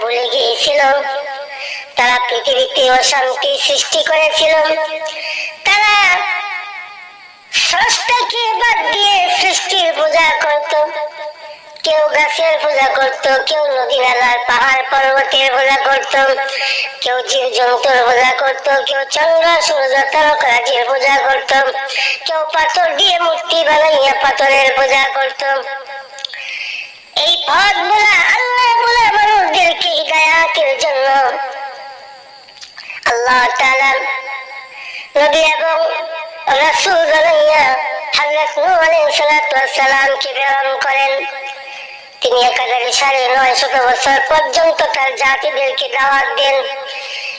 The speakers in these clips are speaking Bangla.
ভুলে গিয়েছিল। তারা পৃথিবীতে অশান্তি সৃষ্টি করেছিল। তারা স্রষ্টাকে বাদ দিয়ে সৃষ্টির পূজা করত। কেউ গাছের পূজা করত, কেউ নদী নালার পাহাড় পর্বতের পূজা করত, কেউ জীব জন্তুর পূজা করত, কেউ চন্দ্র, সূর্য তারকারাজির পূজা করত, কেউ পাথর দিয়ে মূর্তি বানাইয়া পাথরের পূজা করত। এই পথ বলা আল্লাহ মানুষদেরকে হিদায়াতের জন্য? আল্লাহ তাআলা এবং নূহ প্রেরণ করেন। তিনি একাধারে সাড়ে নয় শত বছর পর্যন্ত তার জাতিদেরকে দাওয়াত দেন।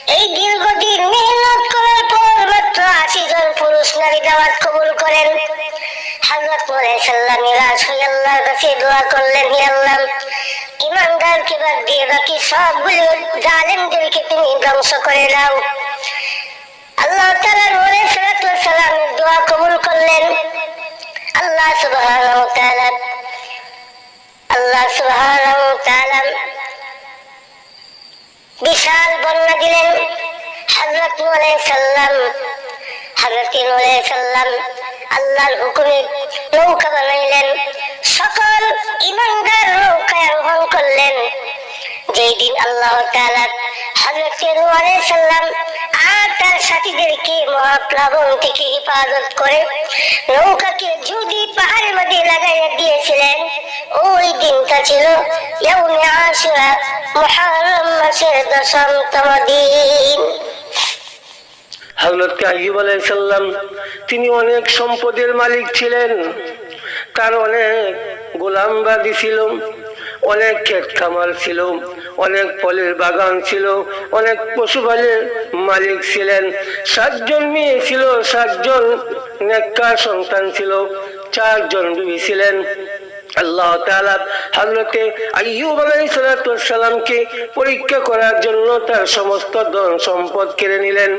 এই দীর্ঘদিন মেহনত করার পর মাত্র আশি জন পুরুষ নারী দাওয়াত কবুল করেন। মুহাম্মদ সাল্লাল্লাহু মিরাজ হয়ে আল্লাহর কাছে দোয়া করলেন, হে আল্লাহ ইমানদারকে বাদ দিয়ে বাকি সবগুলো জালেমদেরকে তুমি ধ্বংস করে দাও। আল্লাহ তাআলা সালাতু সালামের দোয়া কবুল করলেন। আল্লাহ সুবহানাহু ওয়া তাআলা, আল্লাহ সুবহানাহু ওয়া তাআলা বিশাল বন্যা দিলেন। হযরত নূহ আলাইহিস সালাম আল্লাহর হুকুমে নৌকা বানাইলেন। সকল ইমানদার নৌকায় আরোহণ করলেন। যেই দিন আল্লাহ তাআলা হযরত নূহ আলাইহিস সালাম আর তার সাথীদেরকে মহাপ্লাবন থেকে করে নৌকাকে যদি পাহাড়ের মধ্যে লাগাইয়া দিয়েছিলেন, ওই দিনটা ছিল ইয়াউমে আশুরা মুহররম মাসের দশমতম দিন। তিনি অনেক সম্পদের মালিক ছিলেন। তার অনেক গোলামবাদী ছিল, অনেক ক্ষেত খামার ছিল, অনেক ফলের বাগান ছিল, অনেক পশুপালের মালিক ছিলেন। সাতজন মেয়ে ছিল, সাতজন নেককার সন্তান ছিল, চারজন বিবি ছিলেন। আল্লাহ তাআলা হযরতে আইয়ুব আলাইহিস সালামকে পরীক্ষা করার জন্য তার সমস্ত ধন সম্পদ কেড়ে নিলেন।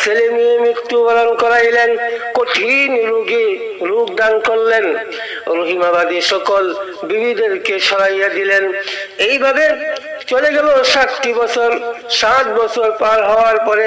ছেলে মেয়ে মৃত্যুবরণ করাইলেন, কঠিন রোগে রোগ দান করলেন। রহিমাবাদী সকল বিবিদেরকে সরাইয়া দিলেন। এইভাবে চলে গেল ষাটটি বছর। সাত বছর পার হওয়ার পরে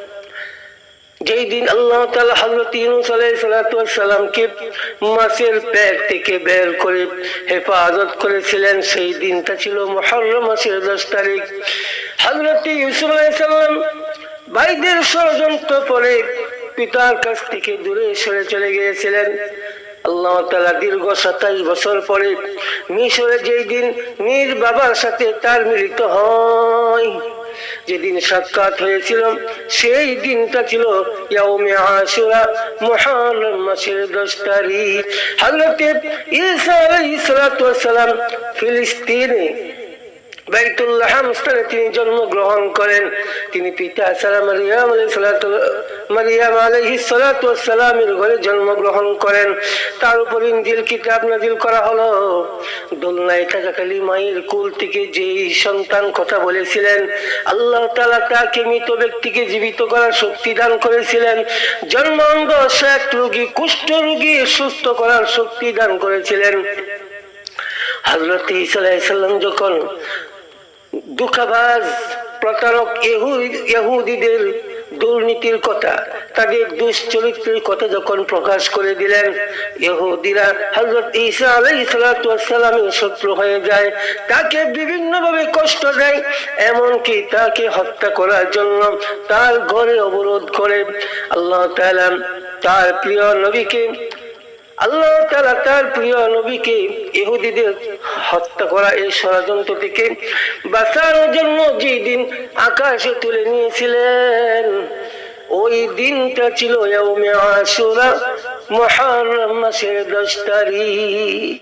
যেই দিন আল্লাহ তালা হযরত ইউনূস আলাইহিস সালামকে মাছের পেট থেকে বের করে হেফাজত করেছিলেন, সেই দিনটা ছিল মুহররম মাসের 10 তারিখ। হযরত ইউসুফ আলাইহিস সালাম ভাইদের ষড়যন্ত্র পরে পিতার কাছ থেকে দূরে সরে চলে গিয়েছিলেন। আল্লাহ তালা দীর্ঘ সাতাইশ বছর পরে মিশরে যেই দিন নিজ বাবার সাথে তার মিলিত হয়। যেদিন সাক্ষাৎ হয়েছিল, সেই দিনটা ছিল ইয়াউমে আশুরা মুহররম মাসের 10 তারিখ। হযরত ঈসা আলাইহিস সালাম ফিলিস্তিনে বাইতুল্লাহ স্থানে তিনি জন্মগ্রহণ করেন। তিনি পিতা সালাম মারিয়াম মারিয়াম সালামের ঘরে জন্মগ্রহণ করেন। তার উপর ইনজিল কিতাব নাজিল করা হলো। দোলনায় থাকাকালী মায়ের কুল থেকে যেই সন্তান কথা বলেছিলেন, আল্লাহ তাআলা তাকে মৃত ব্যক্তিকে জীবিত করার শক্তি দান করেছিলেন। জন্মান্ধ শেখ রোগী, কুষ্ঠ রোগী সুস্থ করার শক্তি দান করেছিলেন। হজরত আলাইহিস যখন দুঃখাবাজ প্রতারক ইহুদ- ইহুদিদের দুর্নীতির কথা, তাদের দুশ্চরিত্রের কথা যখন প্রকাশ করে দিলেন, ইহুদিরা হজরত ঈসা আলাইহিস সালাতু শত্রু হয়ে যায়, তাকে বিভিন্নভাবে কষ্ট দেয়, এমনকি তাকে হত্যা করার জন্য তার ঘরে অবরোধ করে। আল্লাহ তার প্রিয় নবীকে আল্লাহ তালা তার প্রিয় নবীকে ইহুদিদের হত্যা করা এই ষড়যন্ত্র থেকে বাঁচানোর জন্য যেই দিন আকাশে তুলে নিয়েছিলেন, ওই দিনটা ছিল মহান মাসের 10 তারিখ।